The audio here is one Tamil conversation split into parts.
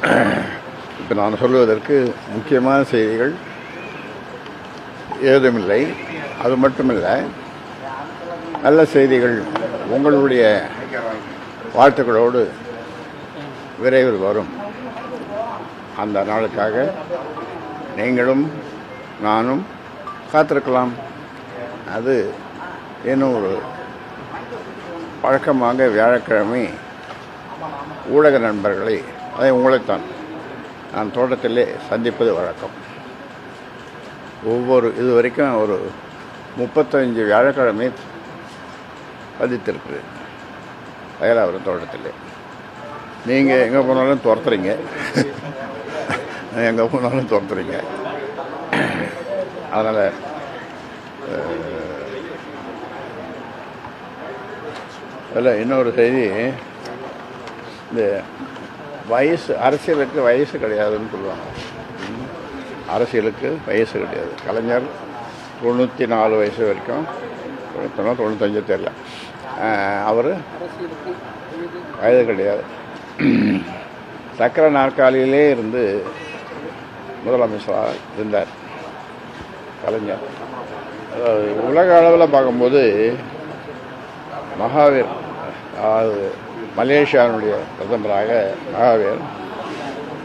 இப்போ நான் சொல்வதற்கு முக்கியமான செய்திகள் ஏதுமில்லை. அது மட்டுமில்லை நல்ல செய்திகள் உங்களுடைய வாழ்த்துக்களோடு விரைவில் வரும். அந்த நாளுக்காக நீங்களும் நானும் காத்திருக்கலாம். அது இன்னும் ஒரு வழக்கமாக வியாழக்கிழமை ஊடக நண்பர்களை அதை உங்களைத்தான். நான் தோட்டத்திலே சந்திப்பது வழக்கம். ஒவ்வொரு இது வரைக்கும் ஒரு முப்பத்தஞ்சு வியாழக்கிழமை சந்தித்திருக்கு வயலாவரம் தோட்டத்திலே. நீங்கள் எங்கே போனாலும் துரத்துறீங்க. எங்கே போனாலும் துரத்துறீங்க. அதனால் இல்லை இன்னொரு செய்தி. இந்த வயசு அரசியலுக்கு வயசு கிடையாதுன்னு சொல்லுவாங்க. அரசியலுக்கு வயசு கிடையாது. கலைஞர் தொண்ணூற்றி நாலு வயசு வரைக்கும் தொண்ணூத்தொன்னா தொண்ணூத்தஞ்சு தெரில அவர் வயது கிடையாது. சக்கர நாற்காலியிலே இருந்து முதலமைச்சராக இருந்தார் கலைஞர். அதாவது உலக அளவில் பார்க்கும்போது மகாவீர் அதாவது மலேசியாவினுடைய பிரதமராக மகாவீர்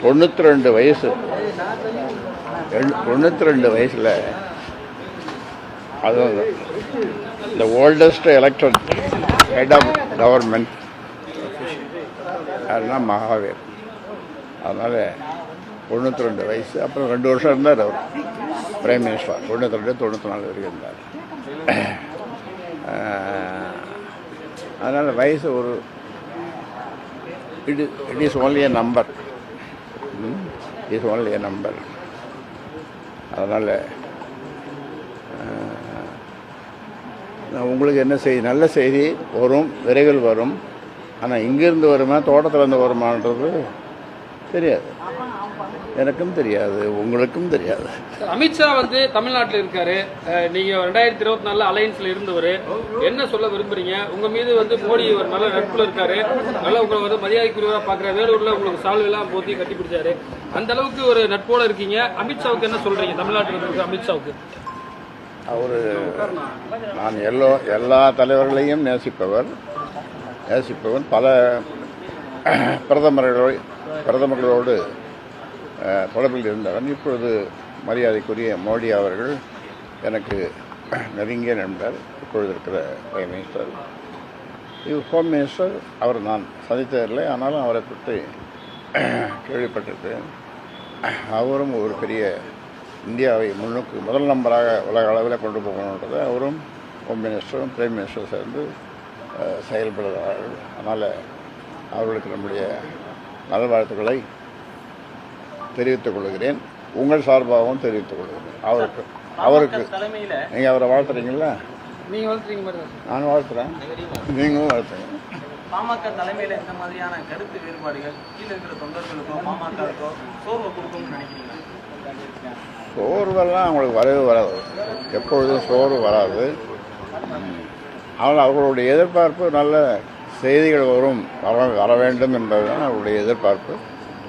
தொண்ணூற்றி ரெண்டு வயசு. தொண்ணூற்றி ரெண்டு வயசில் அது இந்த oldest elected head of government யாருன்னா மகாவீர் அதனால் தொண்ணூற்றி ரெண்டு வயசு அப்புறம் ரெண்டு வருஷம் இருந்தார் அவர். பிரைம் மினிஸ்டர் தொண்ணூற்றி ரெண்டு தொண்ணூற்றி நாலு வரைக்கும் இருந்தார். அதனால் வயசு ஒரு it it is only a number is only a number அதனால் உங்களுக்கு என்ன செய்தி நல்ல செய்தி வரும் விரைவில் வரும். ஆனால் இங்கேருந்து வருமா தோட்டத்துலேருந்து வருமானது தெரியாது. எனக்கும் தெரியாது உங்களுக்கும் தெரியாது. அமித்ஷா வந்து தமிழ்நாட்டில் இருக்காரு. நீங்க ரெண்டாயிரத்தி இருபத்தி நாலுல அலையன்ஸ்ல இருந்தவர். என்ன சொல்ல விரும்புறீங்க? உங்க மீது வந்து மோடி ஒரு நல்ல நட்புல இருக்காரு. நல்ல உங்களை வந்து மரியாதைக்குரியவரா பாக்குற வேலூர்ல உங்களுக்கு சால்வை எல்லாம் போத்தி கட்டி பிடிச்சாரு. அந்த அளவுக்கு ஒரு நட்போட இருக்கீங்க. அமித்ஷாவுக்கு என்ன சொல்றீங்க? தமிழ்நாட்டில் இருக்கிற அமித்ஷாவுக்கு அவர் நான் எல்லோ எல்லா தலைவர்களையும் நேசிப்பவர். நேசிப்பவன் பல பிரதமர்களோடு பிரதமர்களோடு தொடர்பில் இருந்தவன். இப்பொழுது மரியாதைக்குரிய மோடி அவர்கள் எனக்கு நெருங்கிய நண்பர் இப்பொழுது இருக்கிற பிரைம் மினிஸ்டர் இவ் ஹோம் மினிஸ்டர் அவர் நான் சந்தித்ததில்லை ஆனாலும் அவரை பற்றி கேள்விப்பட்டிருக்கிறேன். அவரும் ஒரு பெரிய இந்தியாவை முன்னுக்கு முதல் நம்பராக உலக அளவில் கொண்டு போகணுன்றது அவரும் ஹோம் மினிஸ்டரும் பிரைம் மினிஸ்டரும் சேர்ந்து செயல்படுகிறார்கள். அதனால் அவர்களுக்கு நம்முடைய நல்வாழ்த்துக்களை தெரிவித்துக் கொள்கிறேன் உங்கள் சார்பாகவும் தெரிவித்துக் கொள்கிறேன் அவருக்கு அவருக்கு நீங்கள் அவரை வாழ்த்துறீங்களா. நான் வாழ்த்துறேன். நீங்களும் வாழ்த்துங்க. பாமக தலைமையில இந்த மாதிரியான கருத்து வேறுபாடுகள் கீழே இருக்கிற தொண்டர்களுக்கோ பாமகவுக்கோ சோர்வை கொடுக்கும்னு நினைக்கிறீங்களா? சோர்வெல்லாம் அவங்களுக்கு வரவே வராது. எப்பொழுதும் சோர்வு வராது. ஆனால் அவர்களுடைய எதிர்பார்ப்பு நல்ல செய்திகள் வரும் வர வர வேண்டும் என்பதுதான் அவருடைய எதிர்பார்ப்பு.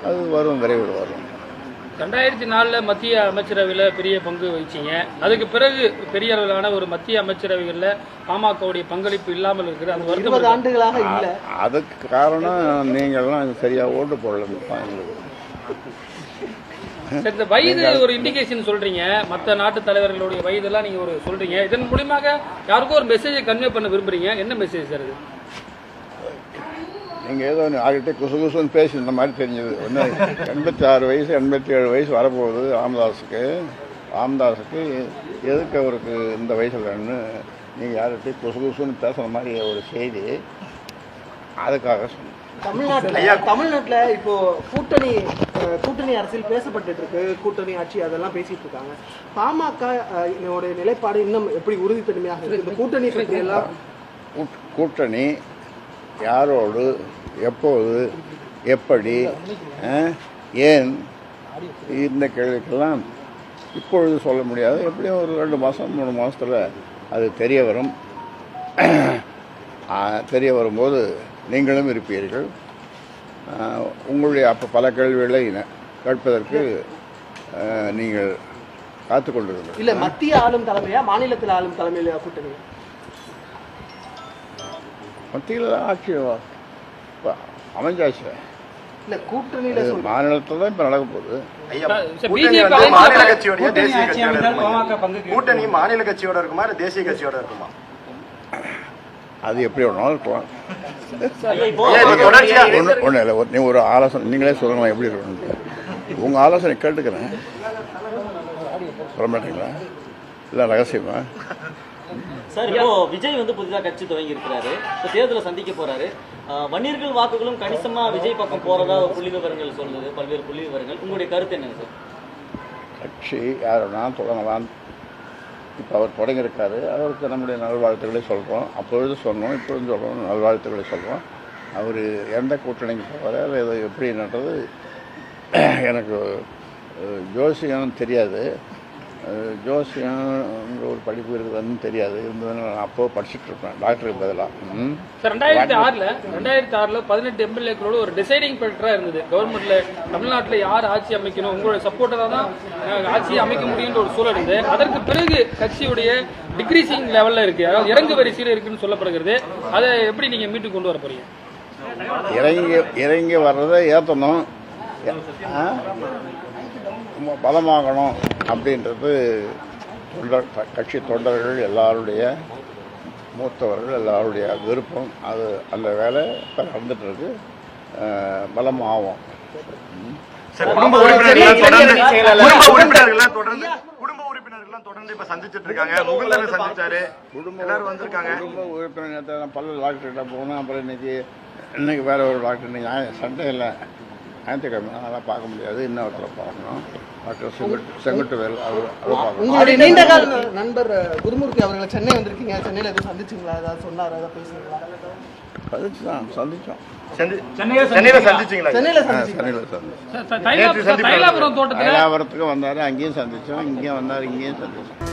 அது வரும் விரைவில் வரும். ரெண்டாயிரத்தி நாலுல மத்திய அமைச்சரவையில பெரிய பங்கு வகிச்சீங்க. அதுக்கு பிறகு பெரிய அளவிலான ஒரு மத்திய அமைச்சரவைகள்ல பாமகவுடைய பங்களிப்பு இல்லாமல் இருக்குது. அந்த இருபது. ஆண்டுகளாக இல்ல. அதுக்கு காரணம் நீங்கள்லாம் சரியாக ஓட்டு தான் எங்களுக்கு சரி, இந்த வயது ஒரு இண்டிகேஷன் சொல்றீங்க. மற்ற நாட்டு தலைவர்களுடைய வயதெல்லாம் நீங்க ஒரு சொல்றீங்க. இதன் மூலியமாக யாருக்கோ ஒரு மெசேஜை கன்வே பண்ண விரும்புறீங்க. என்ன மெசேஜ் சார் இது? நீங்கள் ஏதோ ஆகிட்டே குசு குசுன்னு பேசி இந்த மாதிரி தெரிஞ்சது. ஒன்று எண்பத்தி ஆறு வயசு எண்பத்தி ஏழு வயசு வரப்போகுது ராமதாஸுக்கு. ராமதாஸுக்கு எதுக்கு அவருக்கு இந்த வயசுலன்னு நீங்கள் யார்கிட்டையும் குசு குசுன்னு பேசுகிற மாதிரி ஒரு செய்தி. அதுக்காக சொன்னேன். தமிழ்நாட்டுல தமிழ்நாட்டுல இப்போ கூட்டணி கூட்டணி அரசியல் பேசப்பட்டுட்டு இருக்கு. கூட்டணி ஆட்சி அதெல்லாம் பேசிட்டு இருக்காங்க. பாமக நிலைப்பாடு இன்னும் எப்படி உறுதித்தன்மையாக இருக்கு? இந்த கூட்டணி பற்றி எல்லாம் கூட்- கூட்டணி யாரோடு எப்போது எப்படி ஏன் இந்த கேள்விக்கெல்லாம் இப்பொழுது சொல்ல முடியாது. எப்படியும் ஒரு ரெண்டு மாதம் மூணு மாதத்தில் அது தெரிய வரும். தெரிய வரும்போது நீங்களும் இருப்பீர்கள். உங்களுடைய அப்போ பல கேள்விகளை கேட்பதற்கு நீங்கள் காத்து கொண்டிருந்தது இல்லை மத்திய ஆளும் தலைமையா மாநிலத்தில் ஆளும் தலைமையில் கூட்டணி? மத்தியில் ஆட்சி வ- ப- அமைஞ்சாச்சு. இல்ல கூட்டணியில மாநிலத்தில் தான் இப்போ நடக்க போகுது. மாநில கட்சியோடய தேசிய கட்சியோட இருக்குமா? கூட்டணி மாநில கட்சியோட இருக்குமா? இல்ல தேசிய கட்சியோட இருக்குமா? அது எப்படி வேணாலும் இருக்கலாம். ஒன்றும் இல்லை நீ ஒரு ஆலோசனை நீங்களே சொல்லுங்களேன் எப்படி இருக்கணும் உங்கள் ஆலோசனை கேட்டுக்கிறேன். சொல்ல மாட்டீங்களா? இல்லை ரகசியமா? சார் இப்போ விஜய் வந்து புதிதாக கட்சி துவங்கி இருக்கிறாரு. இப்போ தேர்தலை சந்திக்க போறாரு. வன்னியர்கள் வாக்குகளும் கணிசமா விஜய் பக்கம் போறதா புள்ளி விவரங்கள் சொல்லுது பல்வேறு புள்ளி விவரங்கள் உங்களுடைய கருத்து என்னங்க சார்? கட்சி யாருன்னா தொடங்கலாம். இப்போ அவர் தொடங்கியிருக்காரு. அவருக்கு நம்முடைய நல்வாழ்த்துக்களை சொல்கிறோம் அப்பொழுது சொன்னோம் இப்பொழுது சொல்கிறோம் நல்வாழ்த்துக்களை சொல்கிறோம் அவர் எந்த கூட்டணிக்கு போகிறாரு அது எது எப்படின்றது எனக்கு ஜோசியம் தெரியாது. ஜோசியம்ன்ற ஒரு படிப்பு இருக்குதுன்னு தெரியாது. இருந்ததுன்னு நான் அப்போ படிச்சுட்டு இருப்பேன். டாக்டருக்கு பதிலாக சார் ரெண்டாயிரத்தி ஆறுல ரெண்டாயிரத்தி ஆறுல பதினெட்டு எம்எல்ஏக்களோட ஒரு டிசைடிங் ஃபேக்டரா இருந்தது. கவர்மெண்ட்ல தமிழ்நாட்டுல யார் ஆட்சி அமைக்கணும் உங்களுடைய சப்போர்ட்டரா தான் அஹ், ஆட்சியை அமைக்க முடியும்ன்ற ஒரு சூழல் இருந்தது. அதற்கு பிறகு கட்சியுடைய டிக்ரீசிங் லெவல்ல இருக்கு. அதாவது இறங்கு வரிசையில் இருக்குன்னு சொல்லப்படுகிறது. அதை எப்படி நீங்க மீட்டு கொண்டு வர போறீங்க? இறங்கி இறங்கி வர்றதை ஏற்றணும் பலமாகணும். அப்படின்றது தொண்டர் கட்சி தொண்டர்கள் எல்லாருடைய மூத்தவர்கள் எல்லாருடைய விருப்பம். அது அந்த வேலை இப்போ நடந்துட்டு இருக்கு அஹ், பலமாகும் சார், குடும்ப உறுப்பினர்கள் தொடர்ந்து குடும்ப உறுப்பினர்கள் தொடர்ந்து குடும்ப உறுப்பினர்கள் தொடர்ந்து இப்ப சந்திச்சிட்டு இருக்காங்க முகுந்தனை சந்திச்சாரு. எல்லாரும் வந்திருக்காங்க. குடும்ப உறுப்பினர் பல்லு டாக்டர்கிட்ட போனேன். அப்புறம் இன்னைக்கு இன்னைக்கு வேற ஒரு டாக்டர். இன்னைக்கு சண்டே இல்லை. ஞாயிற்றுக்கிழமை அதெல்லாம் பார்க்க முடியாது. இன்னொருத்தர் பார்க்கணும். டாக்டர் செங்குட்டு செங்குட்டுவேல் அவர் அவர் பார்க்கணும். உங்களுடைய நீண்ட கால நண்பர் குருமூர்த்தி அவர்களை சென்னை வந்திருக்கீங்க. சென்னையில எதுவும் சந்திச்சிங்களா? ஏதாவது சொன்னார்? ஏதாவது பேசுனீங்களா? சந்திச்சு தான் சந்திச்சோம். சந்தி- சென்னையில சந்திச்சீங்களா? சென்னையில ஆ, சந்திச்சீங்க சென்னையில் சந்திச்சோம். தைலாபுரம் தோட்டத்துல தைலாபுரத்துக்கு வந்தார் அங்கேயும் சந்திச்சோம். இங்கேயும் வந்தார் இங்கேயும் சந்திச்சோம்.